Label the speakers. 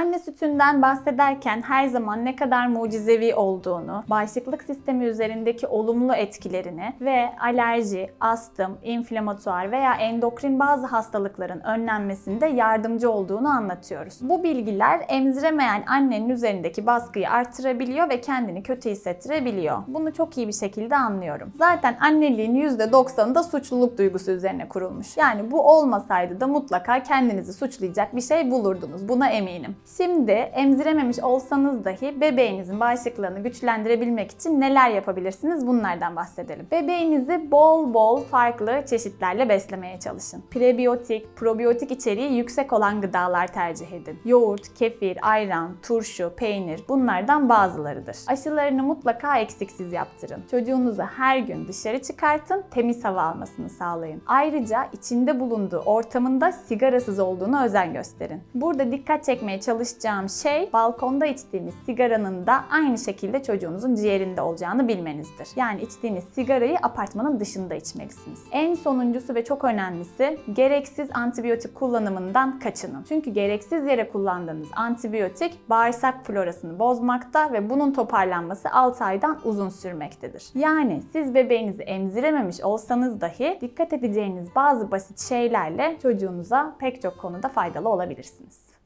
Speaker 1: Anne sütünden bahsederken her zaman ne kadar mucizevi olduğunu, bağışıklık sistemi üzerindeki olumlu etkilerini ve alerji, astım, inflamatuar veya endokrin bazı hastalıkların önlenmesinde yardımcı olduğunu anlatıyoruz. Bu bilgiler emziremeyen annenin üzerindeki baskıyı artırabiliyor ve kendini kötü hissettirebiliyor. Bunu çok iyi bir şekilde anlıyorum. Zaten anneliğin %90'ı da suçluluk duygusu üzerine kurulmuş. Yani bu olmasaydı da mutlaka kendinizi suçlayacak bir şey bulurdunuz. Buna eminim. Şimdi emzirememiş olsanız dahi bebeğinizin bağışıklığını güçlendirebilmek için neler yapabilirsiniz bunlardan bahsedelim. Bebeğinizi bol bol farklı çeşitlerle beslemeye çalışın. Prebiyotik, probiyotik içeriği yüksek olan gıdalar tercih edin. Yoğurt, kefir, ayran, turşu, peynir bunlardan bazılarıdır. Aşılarını mutlaka eksiksiz yaptırın. Çocuğunuzu her gün dışarı çıkartın, temiz hava almasını sağlayın. Ayrıca içinde bulunduğu ortamında sigarasız olduğuna özen gösterin. Burada dikkat çekmeye çalışacağım şey balkonda içtiğiniz sigaranın da aynı şekilde çocuğunuzun ciğerinde olacağını bilmenizdir. Yani içtiğiniz sigarayı apartmanın dışında içmelisiniz. En sonuncusu ve çok önemlisi gereksiz antibiyotik kullanımından kaçının. Çünkü gereksiz yere kullandığınız antibiyotik bağırsak florasını bozmakta ve bunun toparlanması 6 aydan uzun sürmektedir. Yani siz bebeğinizi emzirememiş olsanız dahi dikkat edeceğiniz bazı basit şeylerle çocuğunuza pek çok konuda faydalı olabilirsiniz.